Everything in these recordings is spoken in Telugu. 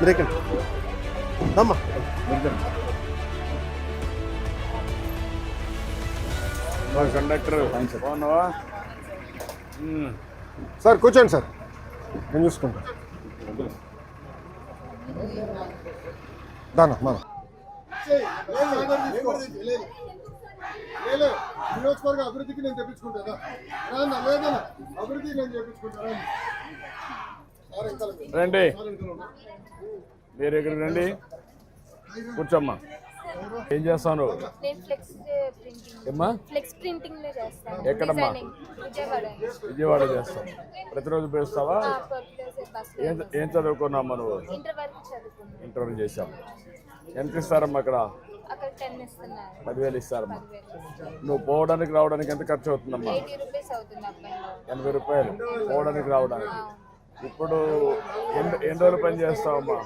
మీరు ఎక్కండి అమ్మా. కండక్టర్ సార్ కూర్చోండి సార్. నేను చూసుకుంటా. దానా మన. నియోజకవర్గ అభివృద్ధికి నేను తెప్పించుకుంటా రానా లేదనా అభివృద్ధికి నేను చేపించుకుంటా రండి. మీరు ఇక్కడ రండి. కూర్చోమ్మా. ఏం చేస్తాను? ఎక్కడమ్మా? విజయవాడ. చేస్తాం. ప్రతిరోజు పేస్తావా ఏం చదువుకున్నామ్మా నువ్వు? ఇంటర్వ్యూ చేశాం ఎంత ఇస్తారమ్మా అక్కడ? పదివేలు ఇస్తారమ్మా. నువ్వు పోవడానికి రావడానికి ఎంత ఖర్చు అవుతుందమ్మా ఎనభై రూపాయలు పోవడానికి రావడానికి. ఇప్పుడు ఎన్ని రోజులు పని చేస్తావమ్మా?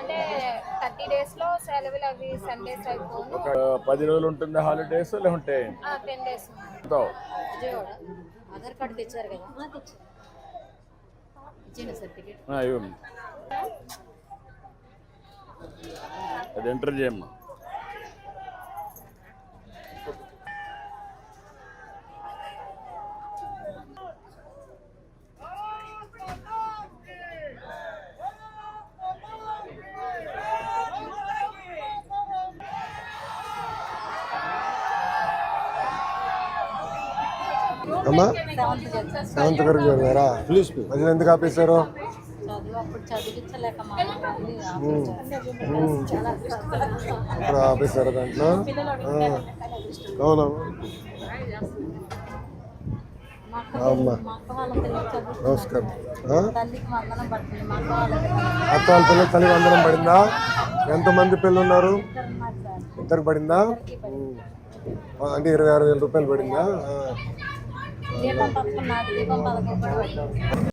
అంటే థర్టీ డేస్లో సెలవులు అవి సండేస్ ఒక పది రోజులు ఉంటుంది హాలిడేస్ లేకుంటే టెన్ డేస్ ఆధార్ కార్డు తెచ్చారు కదా? ఇచ్చిన సర్టిఫికేట్ ఆ, ఇవ్వమ్మా అది ఎంటర్ చేయమ్మా. అమ్మా సెవెంత్ వరకు చదివారా? మధ్యలో ఎందుకు ఆపేశారు. ఇప్పుడు ఆపేశారు దాంట్లో? అక్క అమ్మా. నమస్కారం. అత్త వాళ్ళ పిల్లలు తల్లి వందనం పడిందా? ఎంతమంది పిల్లలు ఉన్నారు ఇద్దరికి పడిందా. అంటే ఇరవై ఆరు వేల రూపాయలు పడిందా. దీపం పథకం నాకు దీపం పథకం